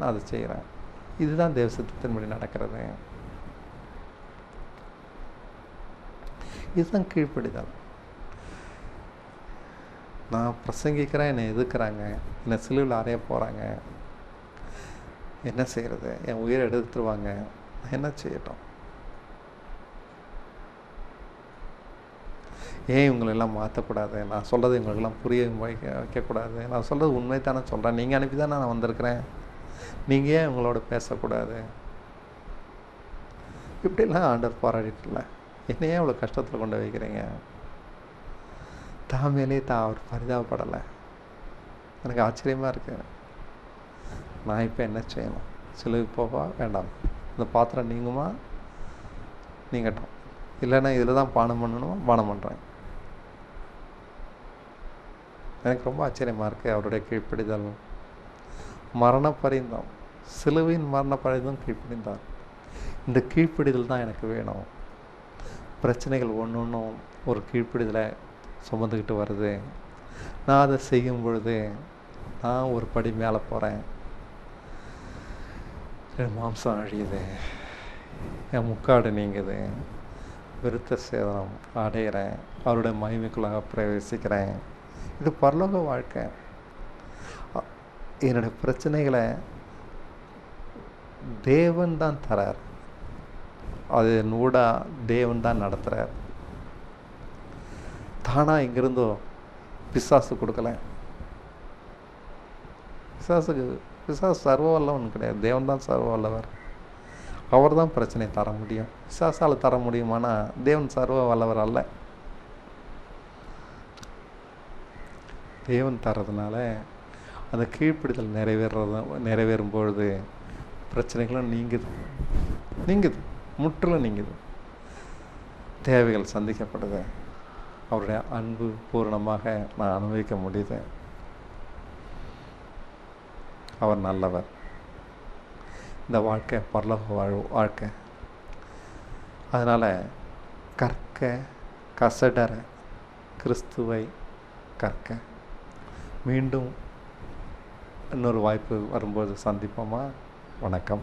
நான் அதை செய்கிறேன் இதுதான் தேவ சித்தத்தின்படி நடக்கிறது. இதுதான் கீழ்ப்படிதல். நான் பிரசங்கிக்கிறேன் என்னை எதுக்குறாங்க என்னை சிலுவில் அறைய போகிறாங்க என்ன செய்கிறது என் உயிரை எடுத்துருவாங்க. நான் என்ன செய்யட்டும்? ஏன் இவங்களெல்லாம் மாற்றக்கூடாது நான் சொல்கிறது இவங்களுக்கெல்லாம் புரிய வைக்க வைக்கக்கூடாது. நான் சொல்கிறது உண்மை தானே சொல்கிறேன் நீங்கள் அனுப்பி தான் நான் வந்திருக்கிறேன். நீங்கள் ஏன் இவங்களோட பேசக்கூடாது? இப்படிலாம் ஆண்டர் போராடிட்டுல என்ன ஏன் இவ்வளோ கஷ்டத்தில் கொண்டு வைக்கிறீங்க? தான் மேலே தான் அவர் பரிதாபப்படலை. எனக்கு ஆச்சரியமாக இருக்கு. நான் இப்போ என்ன செய்யணும்? சிலுவை போவா? வேண்டாம். இந்த பாத்திரம் நீங்குமா? நீங்கட்டும். இல்லைன்னா இதில் தான் பானம் பண்ணணுமா? பானம் பண்ணுறேன். எனக்கு ரொம்ப ஆச்சரியமாக இருக்குது அவருடைய கீழ்ப்பிடிதல். மரண பரிந்தம் சிலுவையின் மரண பரிந்தம் கீழ்ப்பிடிந்தார். இந்த கீழ்ப்பிடிதல் தான் எனக்கு வேணும். பிரச்சனைகள் ஒன்று ஒன்றும் ஒரு கீழ்ப்பிடிதலை சுமந்துக்கிட்டு வருது. நான் அதை செய்யும் பொழுது நான் ஒரு படி மேலே போகிறேன் என் மாம்சம் அழியுது. என் முக்காடு நீங்குது. விருத்த சேதனம் அடையிறேன். அவருடைய மகிமைக்குள்ளாக பிரவேசிக்கிறேன். இது பரலோக வாழ்க்கை. என்னுடைய பிரச்சனைகளை தேவன் தான் தரார். அது நூடா தேவன் தான் நடத்துகிறார் தானாக இங்கிருந்தோ பிசாசு கொடுக்கல பிசாசுக்கு பிசாசு சர்வ வல்லவன் கிடையாது. தேவன் தான் சர்வ வல்லவர் அவர் தான் பிரச்சனையை தர முடியும். பிசாசால் தர முடியுமானா தேவன் சர்வ வல்லவர் அல்ல. தேவன் தர்றதுனால அந்த கீழ்ப்பிடிதல் நிறைவேறது நிறைவேறும் பொழுது பிரச்சனைகளும் நீங்குது. நீங்குது. முற்றிலும் நீங்குது. தேவைகள் சந்திக்கப்படுது. அவருடைய அன்பு பூரணமாக நான் அனுபவிக்க முடியுது. அவர் நல்லவர். இந்த வாழ்க்கை பரலோக வாழ் வாழ்க்கை. அதனால் கற்க கசடர கிறிஸ்துவை கற்க. மீண்டும் இன்னொரு வாய்ப்பு வரும்போது சந்திப்போமா? வணக்கம்.